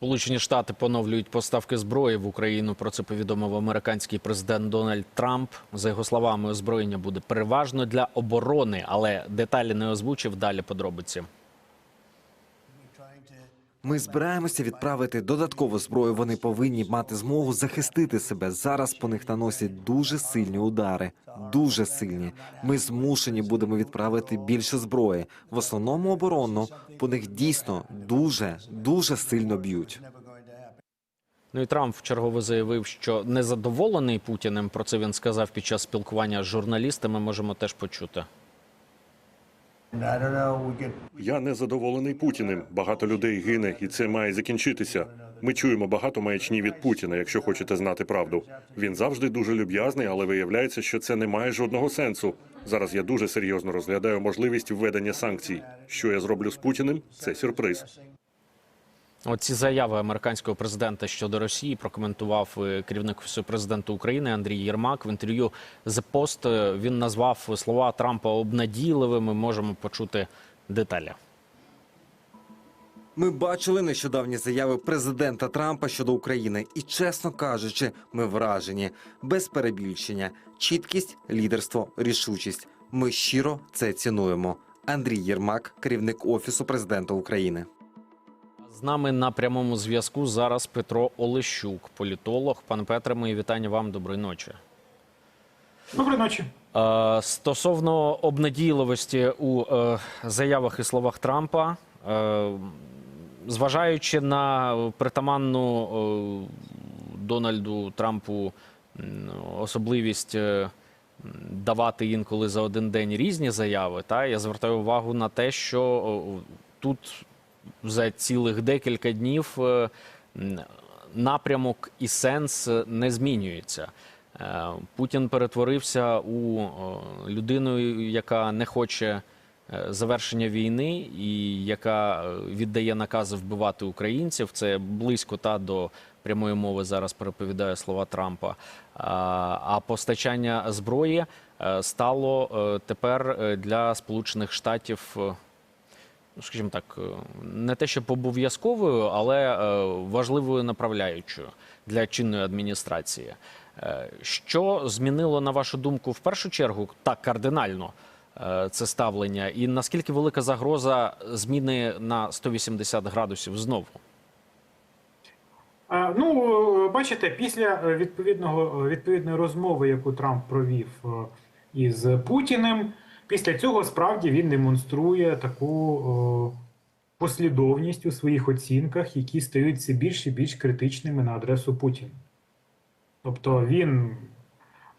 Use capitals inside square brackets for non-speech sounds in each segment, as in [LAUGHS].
Сполучені Штати поновлюють поставки зброї в Україну. Про це повідомив американський президент Дональд Трамп. За його словами, озброєння буде переважно для оборони, але деталі не озвучив. Далі подробиці. Ми збираємося відправити додаткову зброю. Вони повинні мати змогу захистити себе. Зараз по них наносять дуже сильні удари. Дуже сильні. Ми змушені будемо відправити більше зброї. В основному оборонно по них дійсно дуже дуже сильно б'ють. Ну і Трамп вчергово заявив, що незадоволений Путіним. Про це він сказав під час спілкування з журналістами. Можемо теж почути. Я не задоволений Путіним. Багато людей гине, і це має закінчитися. Ми чуємо багато маячні від Путіна, якщо хочете знати правду. Він завжди дуже люб'язний, але виявляється, що це не має жодного сенсу. Зараз я дуже серйозно розглядаю можливість введення санкцій. Що я зроблю з Путіним? Це сюрприз. Оці заяви американського президента щодо Росії прокоментував е, керівник офісу президента України Андрій Єрмак в інтерв'ю The Post. Е, Він назвав слова Трампа обнадійливими. Можемо почути деталі. Ми бачили нещодавні заяви президента Трампа щодо України, і чесно кажучи, ми вражені без перебільшення. Чіткість, лідерство, рішучість. Ми щиро це цінуємо. Андрій Єрмак, керівник офісу президента України. З нами на прямому зв'язку зараз Петро Олещук, політолог. Пане Петре, мої вітання вам. Доброї ночі. Доброї ночі. Е, Стосовно обнадійливості у е, заявах і словах Трампа, е, зважаючи на притаманну Дональду Трампу особливість давати інколи за один день різні заяви, та я звертаю увагу на те, що тут за цілих декілька днів е, напрямок і сенс е, не змінюється. Е, Путін перетворився у людину, яка не хоче завершення війни і яка віддає накази вбивати українців. Це близько та до прямої мови зараз переповідає слова Трампа. А постачання зброї стало тепер для Сполучених Штатів. Скажімо так, е, не те, щоб обов'язковою, але е, важливою направляючою для чинної адміністрації. Е, Що змінило, на вашу думку, в першу чергу так кардинально це ставлення, і наскільки велика загроза зміни на 180 градусів знову? Ну, бачите, після відповідного відповідної розмови, яку Трамп провів із Путіним, після цього справді він демонструє таку е, послідовність у своїх оцінках, які стають все більш і більш критичними на адресу Путіна. Тобто він е,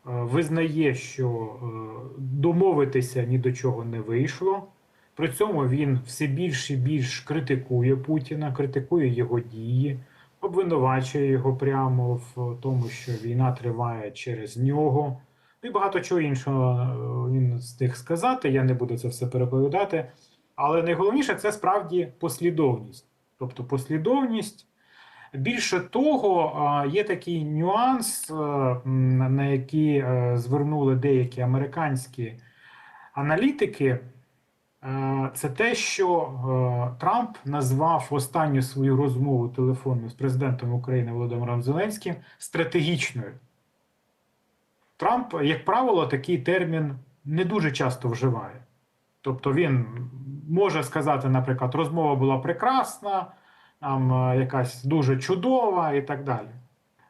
визнає, що е, домовитися ні до чого не вийшло. При цьому він все більше і більш критикує Путіна, критикує його дії, обвинувачує його прямо в тому, що війна триває через нього. І багато чого іншого е, він встиг сказати. Я не буду це все переповідати. Але найголовніше це справді послідовність. Тобто послідовність. Більше того, є такий нюанс, е, на який е, звернули деякі американські аналітики. Е, Це те, що е, Трамп назвав останню свою розмову телефонну з президентом України Володимиром Зеленським стратегічною. Трамп, як правило, такий термін не дуже часто вживає. Тобто він може сказати, наприклад, розмова була прекрасна, там е, якась дуже чудова і так далі.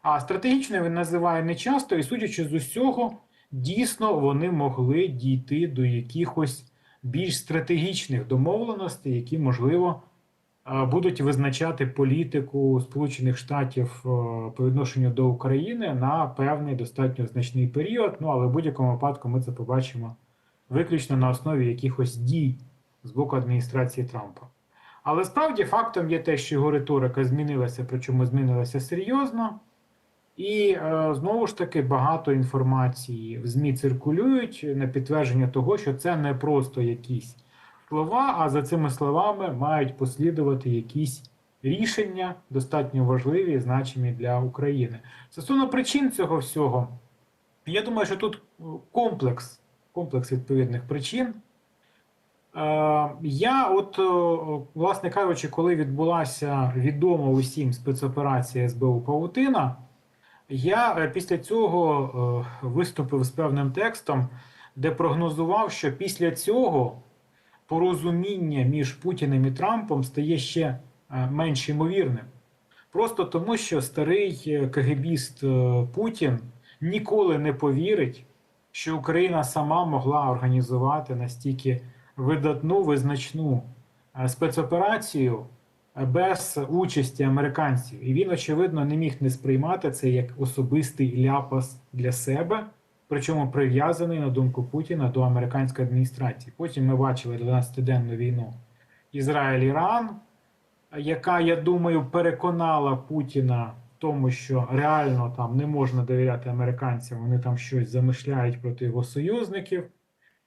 А стратегічною він називає не часто, і судячи з усього, дійсно вони могли дійти до якихось більш стратегічних домовленостей, які, можливо, будуть визначати політику Сполучених Штатів е, по відношенню до України на певний достатньо значний період. Ну але в будь-якому випадку ми це побачимо виключно на основі якихось дій з боку адміністрації Трампа. Але справді фактом є те, що його риторика змінилася, причому змінилася серйозно. І е, знову ж таки багато інформації в ЗМІ циркулюють на підтвердження того, що це не просто якісь слова, а за цими словами мають послідувати якісь рішення, достатньо важливі і значимі для України. Стосовно причин цього всього, я думаю, що тут е, комплекс, комплекс відповідних причин. Е, Я, от, е, власне кажучи, коли відбулася відома усім спецоперація СБУ Паутина, я після цього виступив з певним текстом, де прогнозував, що після цього порозуміння між Путіним і Трампом стає ще е, менш ймовірним. Просто тому, що старий е, КГБіст е, Путін ніколи не повірить, що Україна сама могла організувати настільки видатну, визначну спецоперацію без участі американців. І він, очевидно, не міг не сприймати це як особистий ляпас для себе, причому прив'язаний, на думку Путіна, до американської адміністрації. Потім ми бачили 12-денну війну Ізраїль-Іран, яка, я думаю, переконала Путіна в тому, що реально там не можна довіряти американцям, вони там щось замишляють проти його союзників.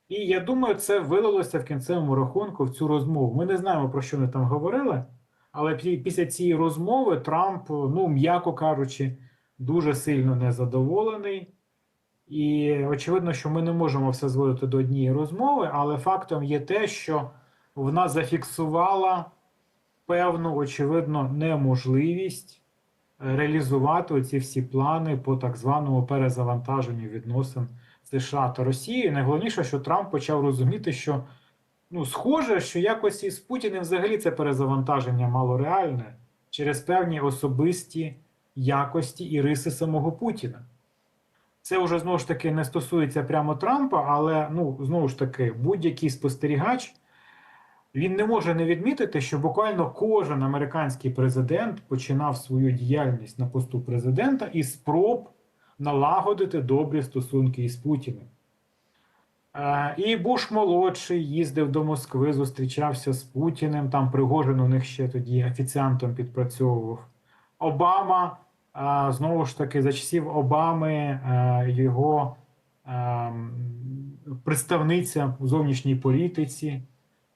І я думаю, це вилилося в кінцевому рахунку в цю розмову. Ми не знаємо, про що вони там говорили, але після цієї розмови Трамп, ну, м'яко кажучи, дуже сильно незадоволений. І очевидно, що ми не можемо все зводити до однієї розмови, але фактом є те, що вона зафіксувала певну, очевидно, неможливість реалізувати ці всі плани по так званому перезавантаженню відносин США та Росії. Найголовніше, що Трамп почав розуміти, що ну, схоже, що якось із Путіним взагалі це перезавантаження мало реальне через певні особисті якості і риси самого Путіна. Це вже знову ж таки не стосується прямо Трампа, але ну знову ж таки будь-який спостерігач він не може не відмітити, що буквально кожен американський президент починав свою діяльність на посту президента із спроб налагодити добрі стосунки із Путіним. Е, І Буш молодший їздив до Москви, зустрічався з Путіним. Там Пригожин у них ще тоді офіціантом підпрацьовував. Обама знову ж таки за часів Обами е, його е, представниця у зовнішній політиці,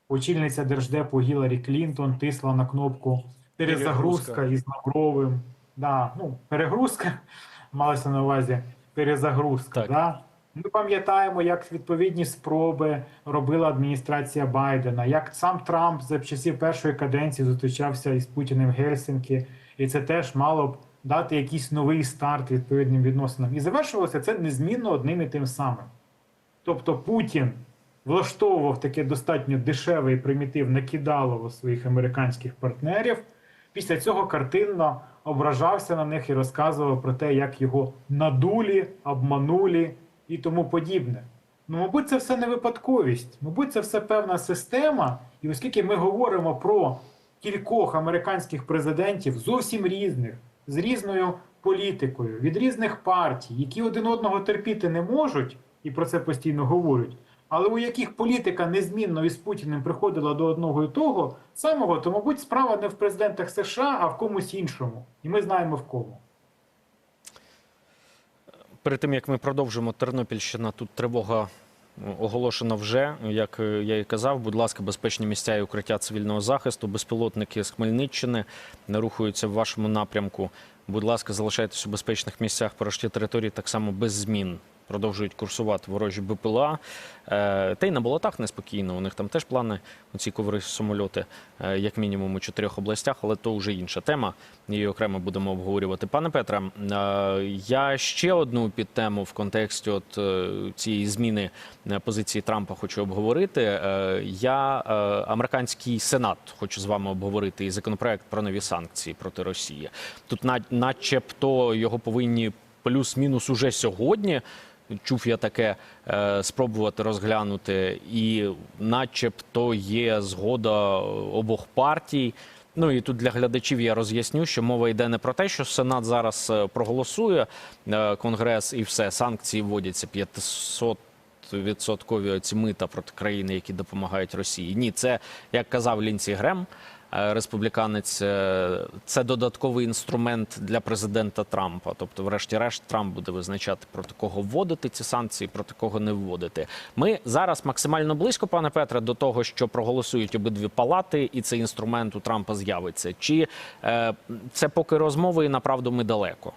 очільниця держдепу Гіларі Клінтон тисла на кнопку перезагрузка із Лавровим. Да, ну, перегрузка [LAUGHS] малася на увазі перезагрузка. Так. Да? Ми пам'ятаємо, як відповідні спроби робила адміністрація Байдена, як сам Трамп за часів першої каденції зустрічався із Путіним в Гельсінкі, і це теж мало б дати якийсь новий старт відповідним відносинам. І завершувалося це незмінно одним і тим самим. Тобто Путін влаштовував таке достатньо дешеве і примітивне кидалово своїх американських партнерів. Після цього картинно ображався на них і розказував про те, як його надулі, обманулі і тому подібне. Ну, мабуть, це все не випадковість. Мабуть, це все певна система. І оскільки ми говоримо про кількох американських президентів зовсім різних, з різною політикою, від різних партій, які один одного терпіти не можуть, і про це постійно говорять, але у яких політика незмінно із Путіним приходила до одного і того самого, то, мабуть, справа не в президентах США, а в комусь іншому. І ми знаємо в кому. Перед тим як ми продовжимо Тернопільщина, тут тривога оголошена вже. Як е, я і казав, будь ласка, безпечні місця і укриття цивільного захисту. Безпілотники з Хмельниччини рухаються в вашому напрямку. Будь ласка, залишайтесь у безпечних місцях по території так само без змін. Продовжують курсувати ворожі БПЛА. Е, Та й на болотах неспокійно. У них там теж плани оці коври самольоти, е, як мінімум у чотирьох областях, але то вже інша тема. Її окремо будемо обговорювати. Пане Петре, е, я ще одну підтему в контексті от цієї зміни позиції Трампа хочу обговорити. Я американський сенат хочу з вами обговорити і законопроект про нові санкції проти Росії. Тут, начебто, його повинні плюс-мінус уже сьогодні. Чув я таке е, спробувати розглянути, і начебто є згода обох партій. Ну і тут для глядачів я роз'ясню, що мова йде не про те, що Сенат зараз е, проголосує е, Конгрес і все санкції вводяться 500 відсоткові оці мита проти країни, які допомагають Росії. Ні, це як казав Лінсі Грем, республіканець, е, це додатковий інструмент для президента Трампа. Тобто, врешті-решт, Трамп буде визначати проти кого вводити ці санкції, проти кого не вводити. Ми зараз максимально близько, пане Петре, до того, що проголосують обидві палати, і цей інструмент у Трампа з'явиться. Чи е, це поки розмови, і направду ми далеко?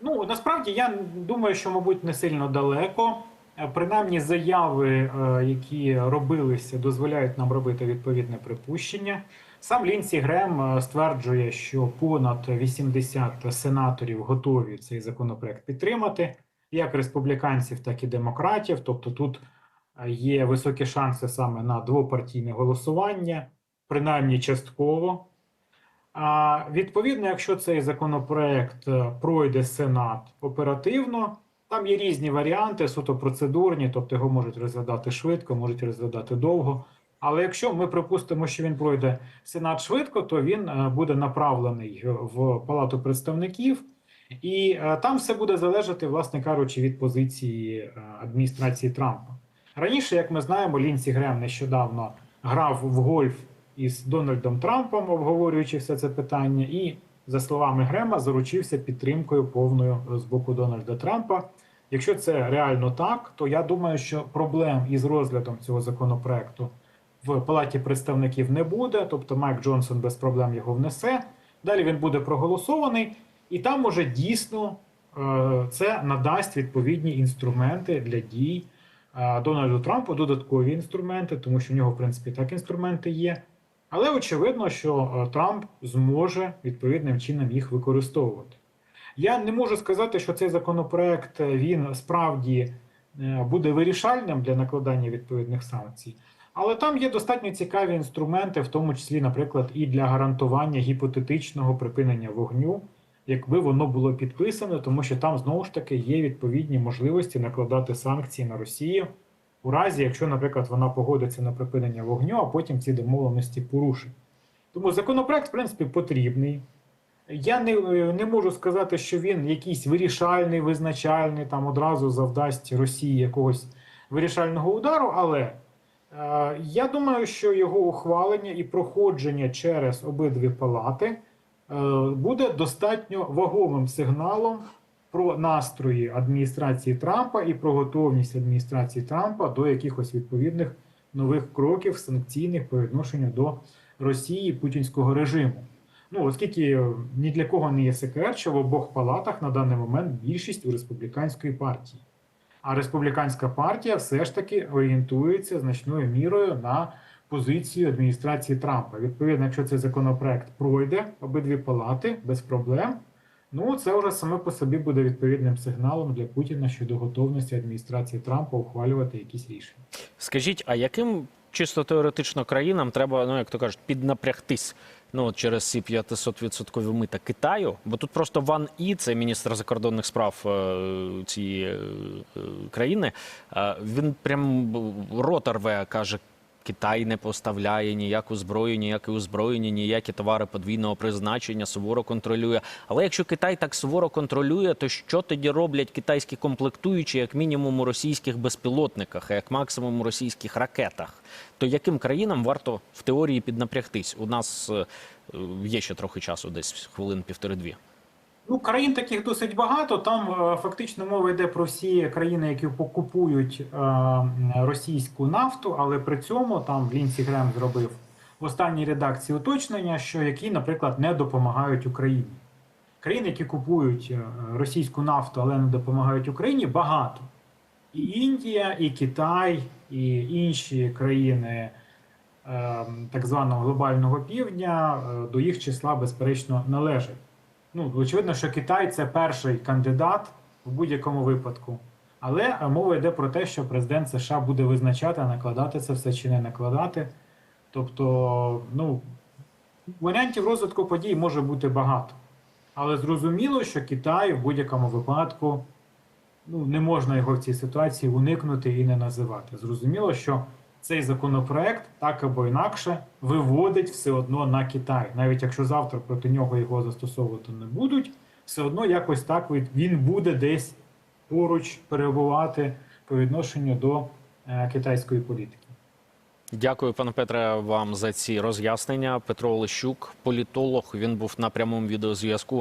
Ну насправді я думаю, що, мабуть, не сильно далеко. Е, Принаймні заяви, е, які робилися, дозволяють нам робити відповідне припущення. Сам Лінсі Грем е, стверджує, що понад 80 сенаторів готові цей законопроект підтримати, як республіканців, так і демократів. Тобто тут є високі шанси саме на двопартійне голосування, принаймні частково. А відповідно, якщо цей законопроект пройде Сенат оперативно, там є різні варіанти, суто процедурні, тобто його можуть розглядати швидко, можуть розглядати довго. Але якщо ми припустимо, що він пройде Сенат швидко, то він е, буде направлений в Палату представників, і е, там все буде залежати, власне кажучи, від позиції е, адміністрації Трампа. Раніше, як ми знаємо, Лінсі Грем нещодавно грав в гольф із Дональдом Трампом, обговорюючи все це питання, і, за словами Грема, заручився підтримкою повною з боку Дональда Трампа. Якщо це реально так, то я думаю, що проблем із розглядом цього законопроекту в Палаті представників не буде. Тобто Майк Джонсон без проблем його внесе. Далі він буде проголосований, і там уже дійсно е, це надасть відповідні інструменти для дій е, Дональду Трампу, додаткові інструменти, тому що в нього, в принципі, так інструменти є. Але очевидно, що е, Трамп зможе відповідним чином їх використовувати. Я не можу сказати, що цей законопроект е, він справді е, буде вирішальним для накладання відповідних санкцій. Але там є достатньо цікаві інструменти, в тому числі, наприклад, і для гарантування гіпотетичного припинення вогню, якби воно було підписано, тому що там знову ж таки є відповідні можливості накладати санкції на Росію у разі, якщо, наприклад, вона погодиться на припинення вогню, а потім ці домовленості порушить. Тому законопроект, в принципі, потрібний. Я не, не можу сказати, що він якийсь вирішальний, визначальний, там одразу завдасть Росії якогось вирішального удару, але е, я думаю, що його ухвалення і проходження через обидві палати е, буде достатньо вагомим сигналом про настрої адміністрації Трампа і про готовність адміністрації Трампа до якихось відповідних нових кроків санкційних по відношенню до Росії путінського режиму. Ну, оскільки ні для кого не є секрет, що в обох палатах на даний момент більшість у республіканської партії. А республіканська партія все ж таки орієнтується значною мірою на позицію адміністрації Трампа. Відповідно, якщо цей законопроект пройде обидві палати без проблем, ну це вже саме по собі буде відповідним сигналом для Путіна щодо готовності адміністрації Трампа ухвалювати якісь рішення. Скажіть, а яким чисто теоретично країнам треба, ну як то кажуть, піднапрягтись? Ну через ці 500% мита Китаю, бо тут просто Ван І, це міністр закордонних справ е, цієї е, е, країни. е, він прям рота рве, каже. Китай не поставляє ніяку зброю, ніяке озброєння, ніякі товари подвійного призначення, суворо контролює. Але якщо Китай так суворо контролює, то що тоді роблять китайські комплектуючі, як мінімум у російських безпілотниках, а як максимум у російських ракетах? То яким країнам варто в теорії піднапрягтись? У нас е, є ще трохи часу, десь хвилин півтори-дві. Ну, країн таких досить багато. Там е, фактично мова йде про всі країни, які покупують е, російську нафту, але при цьому там Лінсі Грем зробив в останній редакції уточнення, що які, наприклад, не допомагають Україні. Країн, які купують е, російську нафту, але не допомагають Україні, багато. І Індія, і Китай, і інші країни так званого глобального півдня до їх числа, безперечно, належать. Ну, очевидно, що Китай це перший кандидат в будь-якому випадку. Але е, мова йде про те, що президент США буде визначати, накладати це все чи не накладати. Тобто, ну, варіантів розвитку подій може бути багато. Але зрозуміло, що Китай в будь-якому випадку ну, не можна його в цій ситуації уникнути і не називати. Зрозуміло, що цей законопроект так або інакше виводить все одно на Китай. Навіть якщо завтра проти нього його застосовувати не будуть, все одно якось так він буде десь поруч перебувати по відношенню до е, китайської політики. Дякую, пане Петре, вам за ці роз'яснення. Петро Олещук, політолог. Він був на прямому відеозв'язку